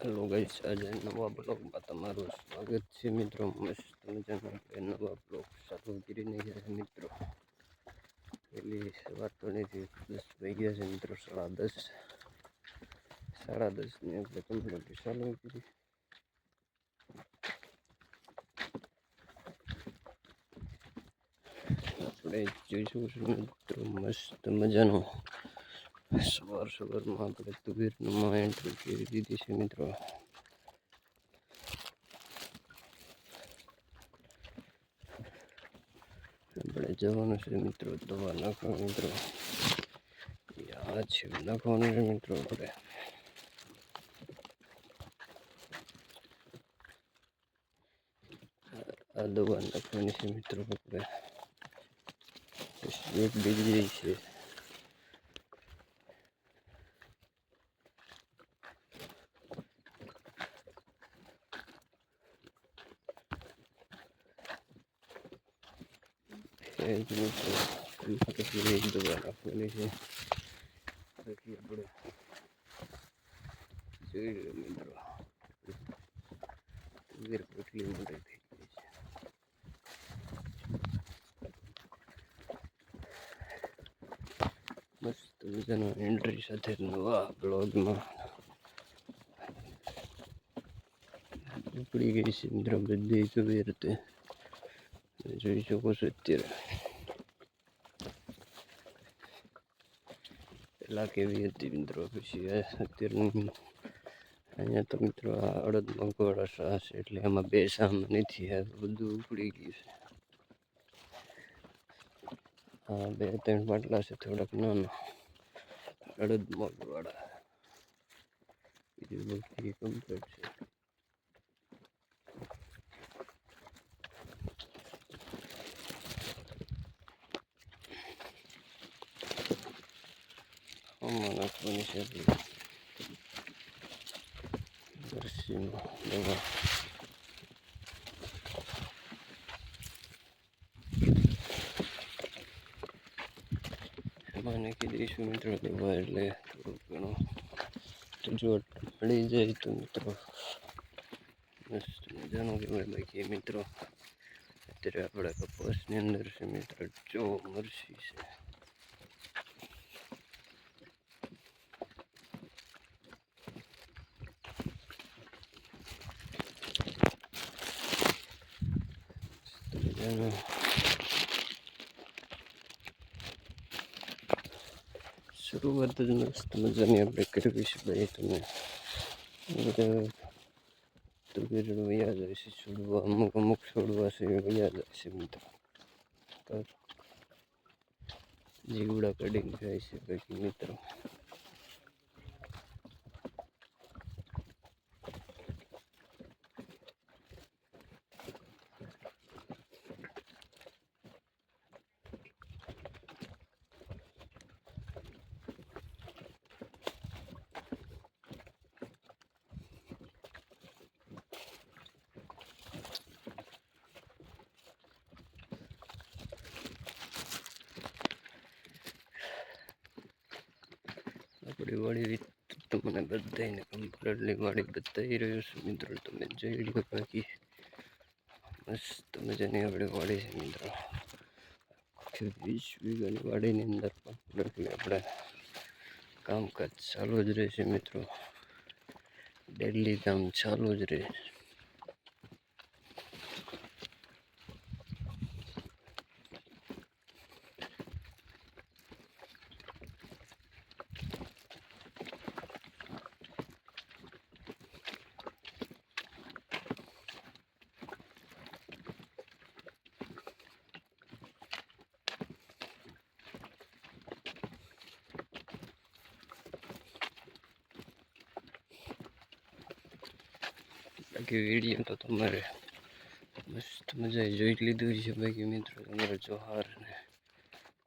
Hello guys આજે નવા બ્લોગમાં તમારું સ્વાગત છે મિત્રો. મસ્ત મજાના નવા બ્લોગ ચાલુ કરીને ગયા છે મિત્રો. પેલી સવાર તો નથી દસ વાગ્યા છે મિત્રો, સાડા દસ. સાડા દસની આપણે કમ્પ્લીટ ચાલુ કરી. આપણે જોઈશું મિત્રો. મસ્ત મજાનું. સવાર સવારમાં આપણે તુવેરમાં એન્ટ્રી કરી દીધી છે મિત્રો. આપણે જવાનું છે મિત્રો દવા નાખવા મિત્રો. યાદ છે, નાખવાનું છે મિત્રો આપણે. આ દવા નાખવાની છે મિત્રો આપણે. એક ડિગ્રી છે. નાખવાની છે પછી આપણે મસ્ત મજાનો એન્ટ્રી સાથે નવા બ્લોગમાં ઉપડી ગઈ છે મિત્રો બધી તુવેર તે જોઈ શકો છો અત્યારે. પહેલાં કેવી હતી મિત્રો? પછી અત્યારની અહીંયા તો મિત્રો આ અડદ મગવાળા શાહ છે એટલે એમાં બે સામ નથી, આ બધું ઉપડી ગયું છે. હા બે ત્રણ બાટલા છે થોડાક નાના. અડદ મગવાળા બીજું બધી કમ્પ્લીટ છે. છે આપણી દર્શીમાં દવા એમાં નાખી દઈશું મિત્રો દવા એટલે થોડુંક ઘણું જો મળી જાય તો મિત્રો મસ્ત મજાનું કહેવાય બાકી મિત્રો અત્યારે આપણે કપાસની અંદર છે મિત્રો જો મરસી છે મજાનું શરૂઆત જ મસ્ત મજાની આપણે કરવી છે ભાઈ તમે બધા તુવેરનું વયા જાય છે છોડવા અમુક અમુક છોડવા છે વયા જાય છે મિત્રો જીવડા કાઢીને જાય છે બાકી મિત્રો આપણી વાડી તમને બધાને કમ્પ્લેટલી વાળી બતાવી રહ્યો છું. મિત્રો, તમે જોઈ લો બાકી. મસ્ત મજાની આપણી વાળી છે મિત્રો. આખી વીસ વીઘાની વાડીની અંદર કમ્પ્લેટલી આપણે કામકાજ ચાલુ જ રહેશે મિત્રો. ડેલી કામ ચાલુ જ રહે બાકી વીડિયો તો તમારે મસ્ત મજાએ જોઈ લીધું છે બાકી મિત્રો. તમારે જોહાર ને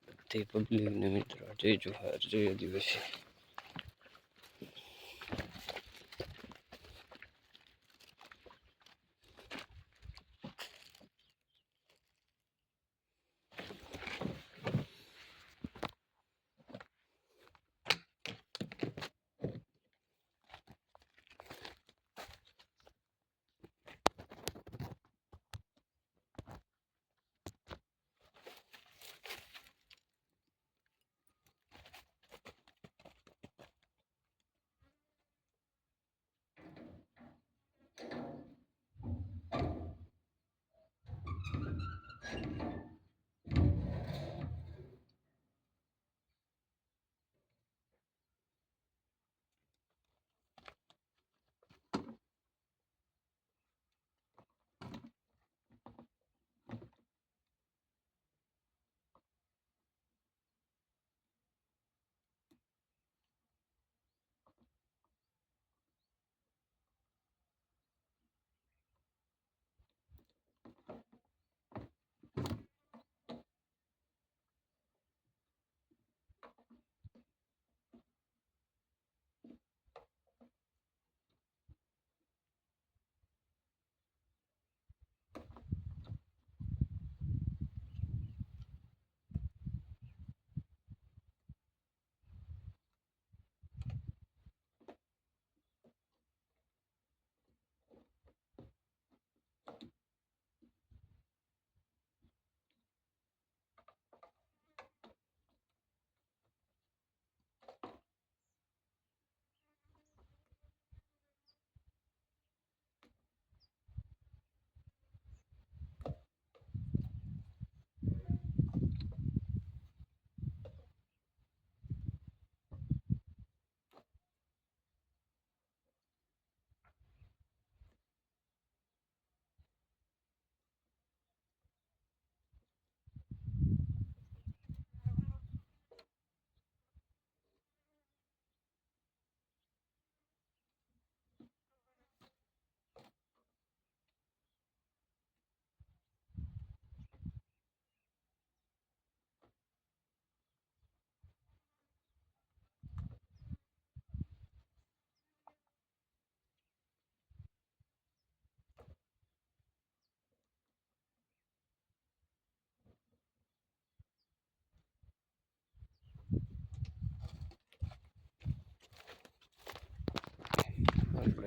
બધી પબ્લિકને મિત્રો. જય જોહાર. જય આદિવાસી.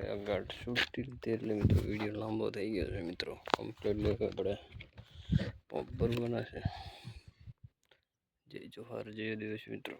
આ શૂટી છૂટતી રીતે એટલે મિત્રો વીડિયો લાંબો થઈ ગયો છે મિત્રો. કમ્પ્લીટલી આપણે પંપ ભરવાના છે. જય જોહાર, જય દિવસ મિત્રો.